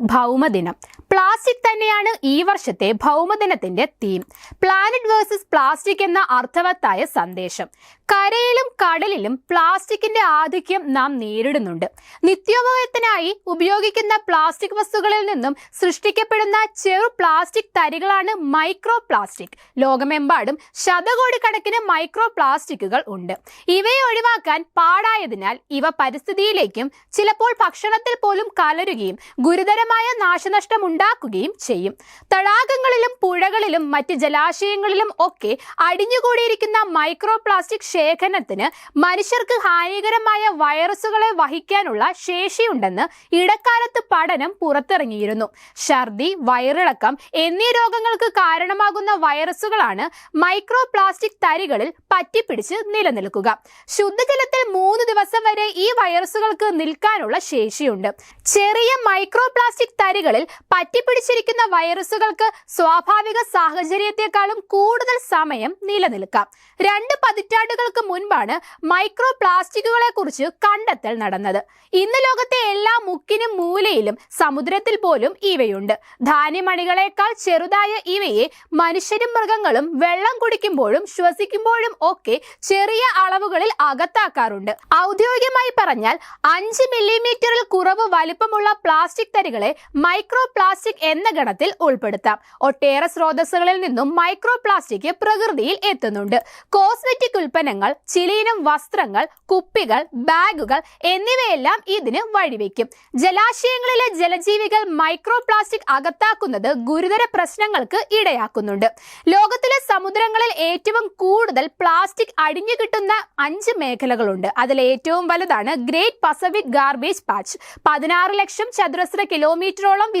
ഭൗമദിനം. Plastic തന്നെയാണ് ഈ വർഷത്തെ ഭൗമദിനത്തിന്റെ തീം പ്ലാനറ്റ് വേഴ്സസ് പ്ലാസ്റ്റിക് എന്ന അർത്ഥവത്തായ സന്ദേശം. കരയിലും കടലിലും പ്ലാസ്റ്റിക്കിന്റെ ആധിക്യം നാം നേരിടുന്നുണ്ട്. നിത്യോപയോഗത്തിനായി ഉപയോഗിക്കുന്ന പ്ലാസ്റ്റിക് വസ്തുക്കളിൽ നിന്നും സൃഷ്ടിക്കപ്പെടുന്ന ചെറു പ്ലാസ്റ്റിക് തരികളാണ് മൈക്രോ പ്ലാസ്റ്റിക് ലോകമെമ്പാടും ശതകോടിക്കണക്കിന് മൈക്രോ പ്ലാസ്റ്റിക്കുകൾ ഉണ്ട്. ഇവയെ ഒഴിവാക്കാൻ പാടായതിനാൽ ഇവ പരിസ്ഥിതിയിലേക്കും ചിലപ്പോൾ ഭക്ഷണത്തിൽ പോലും കലരുകയും ഗുരുതരമായ നാശനഷ്ടം ഉണ്ടാക്കുകയും ചെയ്യും. തടാകങ്ങളിലും പുഴകളിലും മറ്റ് ജലാശയങ്ങളിലും ഒക്കെ അടിഞ്ഞുകൂടിയിരിക്കുന്ന മൈക്രോ പ്ലാസ്റ്റിക് ശേഖരണത്തിന് മനുഷ്യർക്ക് ഹാനികരമായ വൈറസുകളെ വഹിക്കാനുള്ള ശേഷിയുണ്ടെന്ന് ഇടക്കാലത്ത് പഠനം പുറത്തിറങ്ങിയിരുന്നു. ഛർദി വയറിളക്കം എന്നീ രോഗങ്ങൾക്ക് കാരണമാകുന്ന വൈറസുകളാണ് മൈക്രോ പ്ലാസ്റ്റിക് തരികളിൽ പറ്റിപ്പിടിച്ച് നിലനിൽക്കുക. ശുദ്ധജലത്തിൽ മൂന്ന് ദിവസം വരെ ഈ വൈറസുകൾക്ക് നിൽക്കാനുള്ള ശേഷിയുണ്ട്. ചെറിയ മൈക്രോ പ്ലാസ്റ്റിക് തരികളിൽ പറ്റിപ്പിടിച്ചിരിക്കുന്ന വൈറസുകൾക്ക് സ്വാഭാവിക സാഹചര്യത്തെക്കാളും കൂടുതൽ സമയം നിലനിൽക്കാം. രണ്ട് പതിറ്റാണ്ടുകൾക്ക് മുൻപാണ് മൈക്രോ പ്ലാസ്റ്റിക്കുകളെ കുറിച്ച് കണ്ടെത്തൽ നടന്നത്. ഇന്ന് ലോകത്തെ എല്ലാ മുക്കിനും മൂലയിലും സമുദ്രത്തിൽ പോലും ഇവയുണ്ട്. ധാന്യമണികളെക്കാൾ ചെറുതായ ഇവയെ മനുഷ്യരും മൃഗങ്ങളും വെള്ളം കുടിക്കുമ്പോഴും ശ്വസിക്കുമ്പോഴും ഒക്കെ ചെറിയ അളവുകളിൽ അകത്താക്കാറുണ്ട്. ഔദ്യോഗികമായി പറഞ്ഞാൽ അഞ്ച് മില്ലിമീറ്ററിൽ കുറവ് വലിപ്പമുള്ള പ്ലാസ്റ്റിക് തരികളെ മൈക്രോ പ്ലാസ്റ്റിക് എന്ന ഗണത്തിൽ ഉൾപ്പെടുത്താം. ഒട്ടേറെ സ്രോതസ്സുകളിൽ നിന്നും മൈക്രോ പ്ലാസ്റ്റിക് പ്രകൃതിയിൽ എത്തുന്നുണ്ട്. കോസ്മെറ്റിക് ഉൽപ്പന്നങ്ങൾ ചിലീനം വസ്ത്രങ്ങൾ കുപ്പികൾ ബാഗുകൾ എന്നിവയെല്ലാം ഇതിന് വഴിവെക്കും. ജലാശയങ്ങളിലെ ജലജീവികൾ മൈക്രോ പ്ലാസ്റ്റിക് അകത്താക്കുന്നത് ഗുരുതര പ്രശ്നങ്ങൾക്ക് ഇടയാക്കുന്നുണ്ട്. ലോകത്തിലെ സമുദ്രങ്ങളിൽ ഏറ്റവും കൂടുതൽ പ്ലാസ്റ്റിക് അടിഞ്ഞു കിട്ടുന്ന അഞ്ച് മേഖലകളുണ്ട്. അതിൽ ഏറ്റവും വലുതാണ് ഗ്രേറ്റ് പസഫിക് ഗാർബേജ് പാച്ച്. പതിനാറ് ലക്ഷം ചതുരശ്ര കിലോമീറ്ററോളം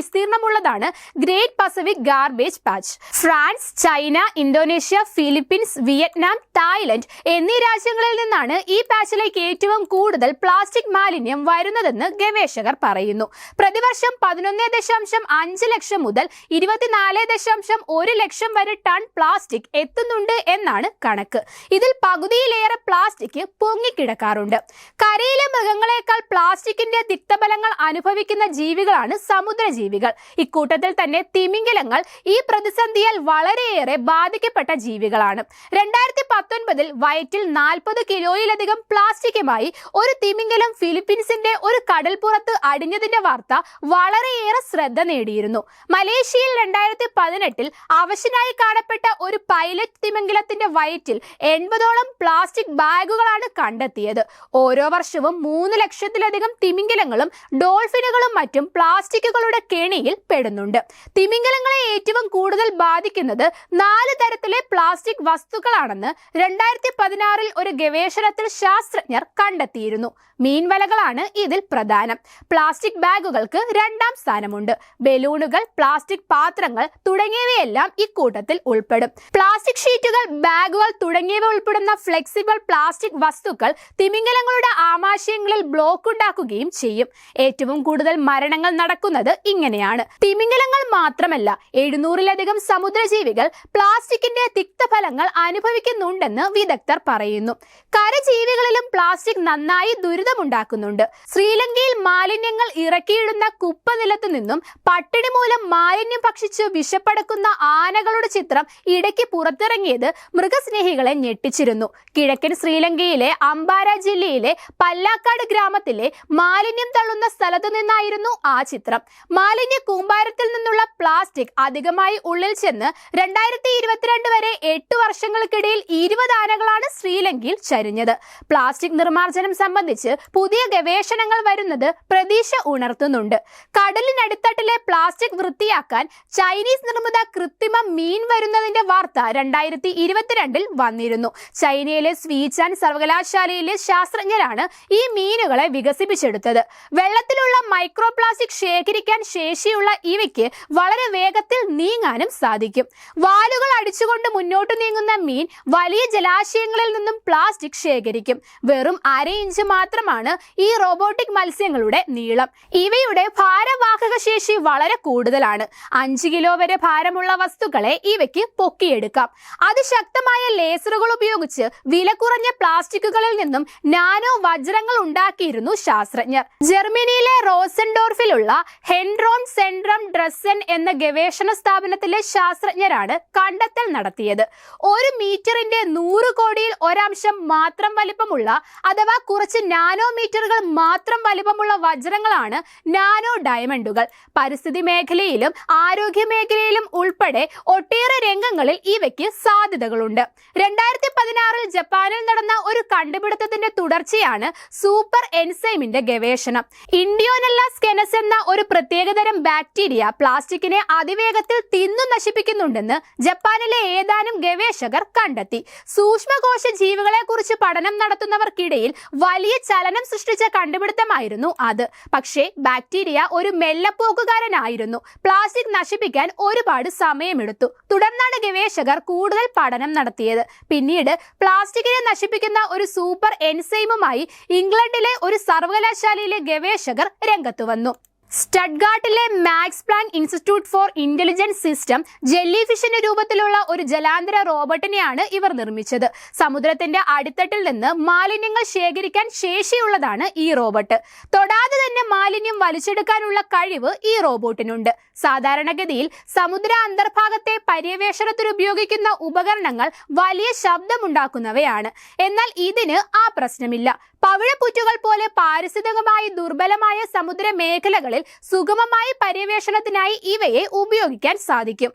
വിസ്തീർണമുള്ളതാണ് great Pacific garbage patch France China Indonesia Philippines Vietnam Thailand എന്നീ രാജ്യങ്ങളിൽ നിന്നാണ് ഈ പാച്ചിലേക്ക് ഏറ്റവും കൂടുതൽ പ്ലാസ്റ്റിക് മാലിന്യം വരുന്നതെന്ന് ഗവേഷകർ പറയുന്നു. പ്രതിവർഷം പതിനൊന്ന് ദശാംശം അഞ്ച് ലക്ഷം മുതൽ ഇരുപത്തിനാല് ദശാംശം ഒരു ലക്ഷം വരെ ടൺ പ്ലാസ്റ്റിക് എത്തുന്നുണ്ട് എന്നാണ് കണക്ക്. ഇതിൽ പകുതിയിലേറെ പ്ലാസ്റ്റിക് പൊങ്ങിക്കിടക്കാറുണ്ട്. കരയിലെ മൃഗങ്ങളെക്കാൾ പ്ലാസ്റ്റിക്കിന്റെ തിക്തഫലങ്ങൾ അനുഭവിക്കുന്ന ജീവികളാണ് സമുദ്രജീവികൾ. ഇക്കൂട്ടത്തിൽ തന്നെ തിമിംഗലങ്ങൾ ഈ പ്രതിസന്ധിയാൽ വളരെയേറെ ബാധിക്കപ്പെട്ട ജീവികളാണ്. രണ്ടായിരത്തി പത്തൊൻപതിൽ വയറ്റിൽ നാൽപ്പത് കിലോയിലധികം പ്ലാസ്റ്റിക്കുമായി ഒരു തിമിംഗലം ഫിലിപ്പീൻസിന്റെ ഒരു കടൽപ്പുറത്ത് അടിഞ്ഞതിന്റെ വാർത്ത വളരെയേറെ ശ്രദ്ധ നേടിയിരുന്നു. മലേഷ്യയിൽ രണ്ടായിരത്തി പതിനെട്ടിൽ അവശനായി കാണപ്പെട്ട ഒരു പൈലറ്റ് തിമിംഗലത്തിന്റെ വയറ്റിൽ എൺപതോളം പ്ലാസ്റ്റിക് ബാഗുകളാണ് കണ്ടെത്തിയത്. ഓരോ വർഷവും മൂന്ന് ലക്ഷത്തിലധികം തിമിംഗലങ്ങളും ഡോൾഫിനുകളും മറ്റും പ്ലാസ്റ്റിക്കുകളുടെ കെണിയിൽ പെടുന്നുണ്ട് തിമിംഗലങ്ങളെ ഏറ്റവും കൂടുതൽ ബാധിക്കുന്നത് നാല് തരത്തിലെ പ്ലാസ്റ്റിക് വസ്തുക്കളാണെന്ന് രണ്ടായിരത്തി പതിനാറിൽ ഒരു ഗവേഷണത്തിൽ ശാസ്ത്രജ്ഞർ കണ്ടെത്തിയിരുന്നു. മീൻവലകളാണ് ഇതിൽ പ്രധാനം. പ്ലാസ്റ്റിക് ബാഗുകൾക്ക് രണ്ടാം സ്ഥാനമുണ്ട്. ബലൂണുകൾ പ്ലാസ്റ്റിക് പാത്രങ്ങൾ തുടങ്ങിയവയെല്ലാം ഇക്കൂട്ടത്തിൽ ഉൾപ്പെടും. പ്ലാസ്റ്റിക് ഷീറ്റുകൾ ബാഗുകൾ തുടങ്ങിയവ ഉൾപ്പെടുന്ന ഫ്ലെക്സിബിൾ പ്ലാസ്റ്റിക് വസ്തുക്കൾ തിമിംഗലങ്ങളുടെ ആമാശയങ്ങളിൽ ബ്ലോക്ക് ഉണ്ടാക്കുകയും ചെയ്യും. ഏറ്റവും കൂടുതൽ മരണങ്ങൾ നടക്കുന്നത് ഇങ്ങനെയാണ്. തിമിംഗലങ്ങൾ മാത്രമല്ല എഴുന്നൂറിലധികം സമുദ്രജീവികൾ പ്ലാസ്റ്റിക്കിന്റെ തിക്തഫലങ്ങൾ അനുഭവിക്കുന്നുണ്ടെന്ന് വിദഗ്ധർ പറയുന്നു. കരജീവികളിലും പ്ലാസ്റ്റിക് നന്നായി ദുരിതമുണ്ടാക്കുന്നുണ്ട്. ശ്രീലങ്കയിൽ മാലിന്യങ്ങൾ ഇറക്കിയിടുന്ന കുപ്പനിലത്തു നിന്നും പട്ടിണി മൂലം മാലിന്യം ഭക്ഷിച്ച് വിശപ്പടക്കുന്ന ആനകളുടെ ചിത്രം ഇടയ്ക്ക് പുറത്തിറങ്ങിയത് മൃഗസ്നേഹികളെ ഞെട്ടിച്ചിരുന്നു. കിഴക്കൻ ശ്രീലങ്കയിലെ അംബാര ജില്ലയിലെ പല്ലാക്കാട് ഗ്രാമത്തിലെ മാലിന്യം തള്ളുന്ന സ്ഥലത്തു നിന്നായിരുന്നു ആ ചിത്രം. മാലിന്യ കൂമ്പാരത്തിൽ നിന്നുള്ള പ്ലാസ്റ്റിക് അധികമായി ഉള്ളിൽ ചെന്ന് രണ്ടായിരത്തി ഇരുപത്തിരണ്ട് വരെ എട്ട് വർഷങ്ങൾക്കിടയിൽ ഇരുപത് ആനകളാണ് ശ്രീലങ്കയിൽ ചരിഞ്ഞത്. പ്ലാസ്റ്റിക് നിർമ്മാർജനം സംബന്ധിച്ച് പുതിയ ഗവേഷണങ്ങൾ വരുന്നത് പ്രതീക്ഷ ഉണർത്തുന്നുണ്ട്. കടലിനടിത്തട്ടിലെ പ്ലാസ്റ്റിക് വൃത്തിയാക്കാൻ ചൈനീസ് നിർമ്മിത കൃത്രിമ മീൻ വരുന്നതിന്റെ വാർത്ത രണ്ടായിരത്തി ഇരുപത്തിരണ്ടിൽ വന്നിരുന്നു. ചൈനയിലെ സ്വീച്ചാൻ സർവകലാശാലയിലെ ശാസ്ത്രജ്ഞരാണ് ഈ മീനുകളെ വികസിപ്പിച്ചെടുത്തത്. വെള്ളത്തിലുള്ള മൈക്രോ പ്ലാസ്റ്റിക് ശേഖരിക്കാൻ ശേഷിയുള്ള ഇവയ്ക്ക് വളരെ വേഗത്തിൽ നീങ്ങാനും സാധിക്കും. വാലുകൾ അടിച്ചുകൊണ്ട് മുന്നോട്ട് നീങ്ങുന്ന മീൻ വലിയ ജലാശയങ്ങളിൽ നിന്നും പ്ലാസ്റ്റിക് ശേഖരിക്കും. വെറും അര ഇഞ്ച് മാത്രമാണ് ഈ റോബോട്ടിക് മത്സ്യങ്ങളുടെ നീളം. ഇവയുടെ ഭാരവാഹക ശേഷി വളരെ കൂടുതലാണ്. അഞ്ച് കിലോ വരെ ഭാരമുള്ള വസ്തുക്കളെ ഇവയ്ക്ക് പൊക്കിയെടുക്കാം. അതിശക്തമായ ലേസറുകൾ ഉപയോഗിച്ച് വില കുറഞ്ഞ പ്ലാസ്റ്റിക്കുകളിൽ നിന്നും നാനോ വജ്രങ്ങൾ ഉണ്ടാക്കിയിരുന്നു ശാസ്ത്രജ്ഞർ. ജർമ്മനിയിലെ റോസൻഡോർഫിലുള്ള ഹെൻഡ്രോൺ സെൻട്രം ഡ്രസ്സൻ എന്ന ഗവേഷണ സ്ഥാപനത്തിലെ ശാസ്ത്രജ്ഞരാണ് കണ്ടെത്തൽ നടത്തിയത്. ഒരു മീറ്ററിന്റെ നൂറ് കോടിയിൽ ഒരംശം മാത്രം വലിപ്പമുള്ള അഥവാ കുറച്ച് നാനോമീറ്ററുകൾ മാത്രം വലിപ്പമുള്ള വജ്രങ്ങളാണ് നാനോ ഡയമണ്ടുകൾ. പരിസ്ഥിതി മേഖലയിലും ആരോഗ്യ മേഖലയിലും ഉൾപ്പെടെ ഒട്ടേറെ രംഗങ്ങളിൽ ഇവയ്ക്ക് സാധ്യതകളുണ്ട്. രണ്ടായിരത്തി പതിനാറിൽ ജപ്പാനിൽ നടന്ന ഒരു കണ്ടുപിടുത്തത്തിന്റെ തുടർച്ചയാണ് സൂപ്പർ എൻസൈമിന്റെ ഗവേഷണം. ഇൻഡിയോനെല്ല സ്കെനസ് എന്ന ഒരു പ്രത്യേകതരം ബാക്ടീരിയ പ്ലാസ്റ്റിക്കിനെ അതിവേഗത്തിൽ തിന്നു നശിപ്പിക്കുന്നുണ്ടെന്ന് ജപ്പാനിലെ ഏതാനും ഗവേഷകർ കണ്ടെത്തി. സൂക്ഷ്മകോശ ജീവികളെ കുറിച്ച് പഠനം നടത്തുന്നവർക്കിടയിൽ വലിയ ചലനം സൃഷ്ടിച്ച കണ്ടുപിടുത്തമായിരുന്നു അത്. പക്ഷേ ബാക്ടീരിയ ഒരു മെല്ലപ്പോക്കുകാരനായിരുന്നു. പ്ലാസ്റ്റിക് നശിപ്പിക്കാൻ ഒരുപാട് സമയമെടുത്തു. തുടർന്നാണ് ഗവേഷകർ കൂടുതൽ പഠനം നടത്തിയത്. പിന്നീട് പ്ലാസ്റ്റിക്കിനെ നശിപ്പിക്കുന്ന ഒരു സൂപ്പർ എൻസൈമുമായി ഇംഗ്ലണ്ടിലെ ഒരു സർവകലാശാലയിലെ ഗവേഷകർ രംഗത്തു വന്നു. സ്റ്റഡ്ഗാർട്ടിലെ Max Planck Institute for intelligence system jelly ഫിഷിന്റെ രൂപത്തിലുള്ള ഒരു ജലാന്തര റോബോട്ടിനെയാണ് ഇവർ നിർമ്മിച്ചത്. സമുദ്രത്തിന്റെ അടിത്തട്ടിൽ നിന്ന് മാലിന്യങ്ങൾ ശേഖരിക്കാൻ ശേഷിയുള്ളതാണ് ഈ റോബോട്ട്. തൊടാതെ തന്നെ മാലിന്യം വലിച്ചെടുക്കാനുള്ള കഴിവ് ഈ റോബോട്ടിനുണ്ട്. സാധാരണഗതിയിൽ സമുദ്ര അന്തർഭാഗത്തെ പര്യവേഷണത്തിന് ഉപയോഗിക്കുന്ന ഉപകരണങ്ങൾ വലിയ ശബ്ദമുണ്ടാക്കുന്നവയാണ്. എന്നാൽ ഇതിന് ആ പ്രശ്നമില്ല. പവിഴപ്പുറ്റുകൾ പോലെ പാരിസ്ഥിതികമായി ദുർബലമായ സമുദ്ര മേഖലകളിൽ സുഗമമായ പര്യവേഷണത്തിനായി ഇവയെ ഉപയോഗിക്കാൻ സാധിക്കും.